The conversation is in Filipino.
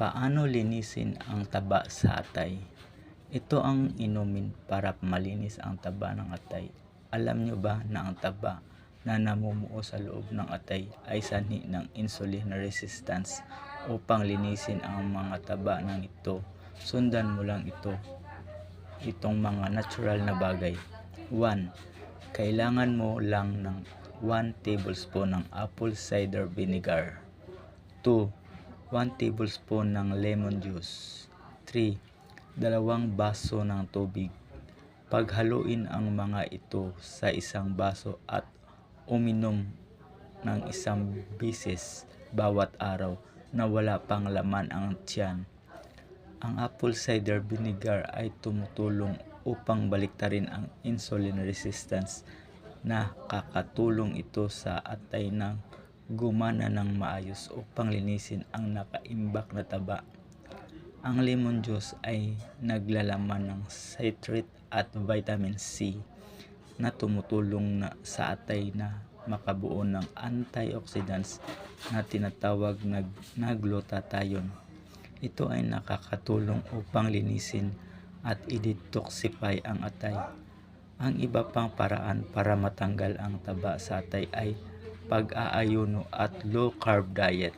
Paano linisin ang taba sa atay? Ito ang inumin para malinis ang taba ng atay. Alam nyo ba na ang taba na namumuo sa loob ng atay ay sanhi ng insulin resistance upang linisin ang mga taba ng ito. Sundan mo lang ito. Itong mga natural na bagay. 1. Kailangan mo lang ng 1 tablespoon ng apple cider vinegar. 2. 1 tablespoon ng lemon juice. 3. Dalawang baso ng tubig. Paghaluin ang mga ito sa isang baso at uminom ng isang bisis bawat araw na wala pang laman ang tiyan. Ang apple cider vinegar ay tumutulong upang baliktarin ang insulin resistance na kakatulong ito sa atay ng gumana ng maayos upang linisin ang nakaimbak na taba. Ang lemon juice ay naglalaman ng citrate at vitamin C na tumutulong na sa atay na makabuo ng antioxidants na tinatawag na, glutathione. Ito ay nakakatulong upang linisin at i-detoxify ang atay. Ang iba pang paraan para matanggal ang taba sa atay ay pag-aayuno at low carb diet.